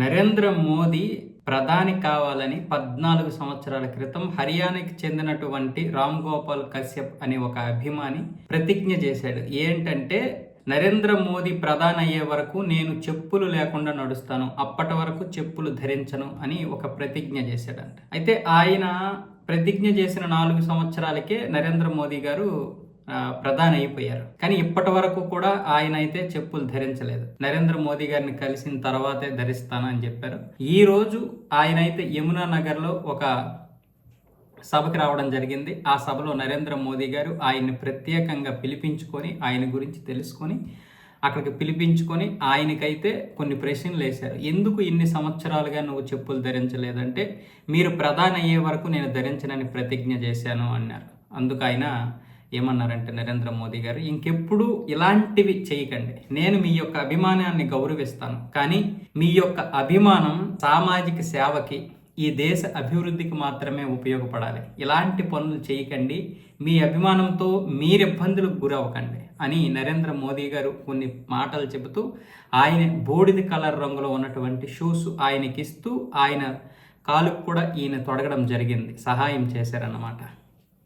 నరేంద్ర మోదీ ప్రధాని కావాలని పద్నాలుగు సంవత్సరాల క్రితం హర్యానాకి చెందినటువంటి రామ్ గోపాల్ కశ్యప్ అనే ఒక అభిమాని ప్రతిజ్ఞ చేశాడు. ఏంటంటే నరేంద్ర మోదీ ప్రధాని అయ్యే వరకు నేను చెప్పులు లేకుండా నడుస్తాను అప్పటి వరకు చెప్పులు ధరించను అని ఒక ప్రతిజ్ఞ చేశాడంట. అయితే ఆయన ప్రతిజ్ఞ చేసిన నాలుగు సంవత్సరాలకే నరేంద్ర మోదీ గారు ప్రధాని అయిపోయారు కానీ ఇప్పటి వరకు కూడా ఆయన అయితే చెప్పులు ధరించలేదు. నరేంద్ర మోదీ గారిని కలిసిన తర్వాతే ధరిస్తాను అని చెప్పారు. ఈ రోజు ఆయన అయితే యమునా నగర్లో ఒక సభకి రావడం జరిగింది. ఆ సభలో నరేంద్ర మోదీ గారు ఆయన్ని ప్రత్యేకంగా పిలిపించుకొని ఆయన గురించి తెలుసుకొని అక్కడికి పిలిపించుకొని ఆయనకైతే కొన్ని ప్రశ్నలు వేశారు. ఎందుకు ఇన్ని సంవత్సరాలుగా నువ్వు చెప్పులు ధరించలేదంటే మీరు ప్రధాని అయ్యే వరకు నేను ధరించనని ప్రతిజ్ఞ చేశాను అన్నారు. అందుకు ఆయన ఏమన్నారంటే నరేంద్ర మోదీ గారు ఇంకెప్పుడు ఇలాంటివి చేయకండి. నేను మీ యొక్క అభిమానాన్ని గౌరవిస్తాను. కానీ మీ యొక్క అభిమానం సామాజిక సేవకి ఈ దేశ అభివృద్ధికి మాత్రమే ఉపయోగపడాలి. ఇలాంటి పనులు చేయకండి. మీ అభిమానంతో మీరు ఇబ్బందులకు గురవ్వకండి. అని నరేంద్ర మోదీ గారు కొన్ని మాటలు చెబుతూ ఆయన బూడిద కలర్ రంగులో ఉన్నటువంటి షూస్ ఆయనకిస్తూ ఆయన కాలుకు కూడా ఈయన తొడగడం జరిగింది. సహాయం చేశారన్నమాట.